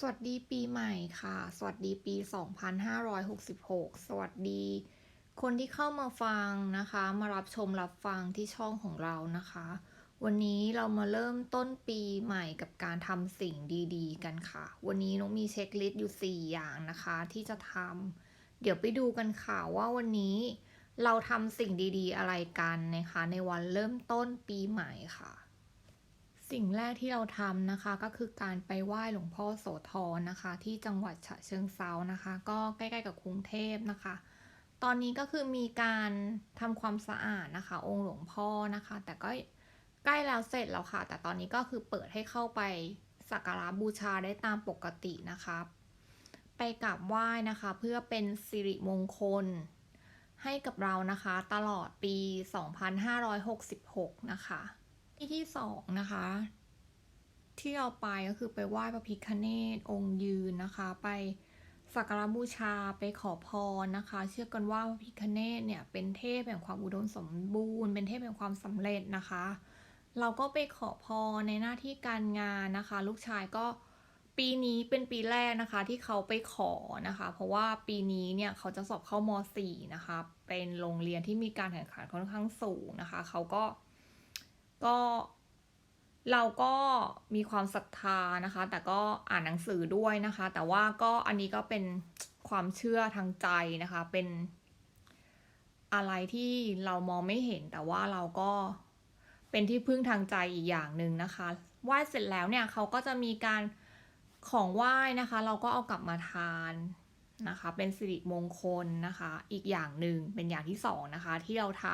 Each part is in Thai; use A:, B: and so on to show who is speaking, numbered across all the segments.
A: สวัสดีปีใหม่ค่ะ สวัสดีปี 2566 สวัสดี คนที่เข้ามาฟังนะคะ มารับชมรับฟังที่ช่องของเรานะคะ วันนี้เรามาเริ่มต้นปีใหม่กับการทำสิ่งดีๆ กันค่ะ วันนี้น้องมีเช็คลิสต์อยู่ 4 อย่างนะคะ ที่จะทำเดี๋ยวไปดูกันค่ะว่าวันนี้ เราทำสิ่งดีๆ อะไรกันนะคะ ในวันเริ่มต้นปีใหม่ค่ะ สิ่งแรกที่เราทำนะคะก็คือการไปไหว้หลวงพ่อโสธรนะคะ ที่จังหวัดฉะเชิงเซานะคะ ก็ใกล้ๆกับกรุงเทพนะคะ ตอนนี้ก็คือมีการทำความสะอาดนะคะ องค์หลวงพ่อนะคะ แต่ก็ใกล้แล้วเสร็จแล้วค่ะ แต่ตอนนี้ก็คือเปิดให้เข้าไปสักการะบูชาได้ตามปกตินะคะ ไปกราบไหว้นะคะ เพื่อเป็นสิริมงคลให้กับเรานะคะ ตลอดปี 2566 นะคะ ที่ที่สองนะคะ ที่เราไปก็คือไปไหว้พระพิฆเนศองค์ยืนนะคะ ไปสักการบูชาไปขอพรนะคะ เชื่อกันว่าพระพิฆเนศเนี่ยเป็นเทพแห่งความอุดมสมบูรณ์ เป็นเทพแห่งความสำเร็จนะคะ เราก็ไปขอพรในหน้าที่การงานนะคะ ลูกชายก็ปีนี้เป็นปีแรกนะคะที่เขาไปขอนะคะ เพราะว่าปีนี้เนี่ยเขาจะสอบเข้าม .4 นะคะ เป็นโรงเรียนที่มีการแข่งขันค่อนข้างสูงนะคะ เขาก็ ก็เราก็มีความศรัทธานะคะ แต่ก็อ่านหนังสือด้วยนะคะ แต่ว่าก็อันนี้ก็เป็นความเชื่อทางใจนะคะ เป็นอะไรที่เรามองไม่เห็น แต่ว่าเราก็เป็นที่พึ่งทางใจอีกอย่างหนึ่งนะคะไหว้เสร็จแล้วเนี่ยเขาก็จะมีการของไหว้นะคะ เราก็เอากลับมาทานนะคะ เป็นสิริมงคลนะคะ อีกอย่างหนึ่งเป็นอย่างที่สองนะคะที่เราท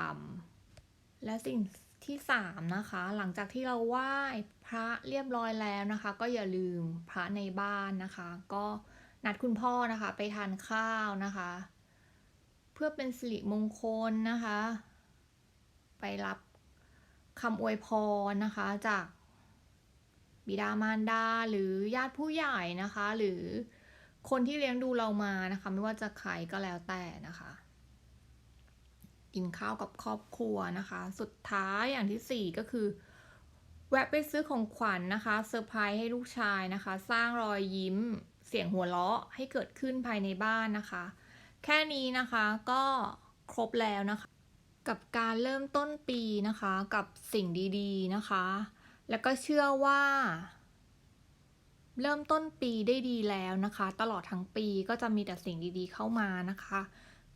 A: ำและสิ่ง ที่สามนะคะ หลังจากที่เราไหว้พระเรียบร้อยแล้วนะคะ ก็อย่าลืมพระในบ้านนะคะ ก็นัดคุณพ่อนะคะไปทานข้าวนะคะ เพื่อเป็นสิริมงคลนะคะ ไปรับคำอวยพรนะคะ จากบิดามารดาหรือญาติผู้ใหญ่นะคะ หรือคนที่เลี้ยงดูเรามานะคะ ไม่ว่าจะใครก็แล้วแต่นะคะ กินข้าวกับครอบครัวนะคะ สุดท้ายอย่างที่สี่ก็คือ แวะไปซื้อของขวัญนนะคะเซอร์ไพรส์ให้ลูกชายนะคะ สร้างรอยยิ้มเสียงหัวเราะให้เกิดขึ้นภายในบ้านนะคะ แค่นี้นะคะก็ครบแล้วนะคะ กับการเริ่มต้นปีนะคะกับสิ่งดีๆนะคะ แล้วก็เชื่อว่า เริ่มต้นปีได้ดีแล้วนะคะ ตลอดทั้งปีก็จะมีแต่สิ่งดีๆเข้ามานะคะ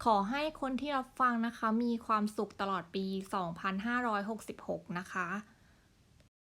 A: ขอให้คนที่รับฟังนะคะ มีความสุขตลอดปี 2566 นะคะ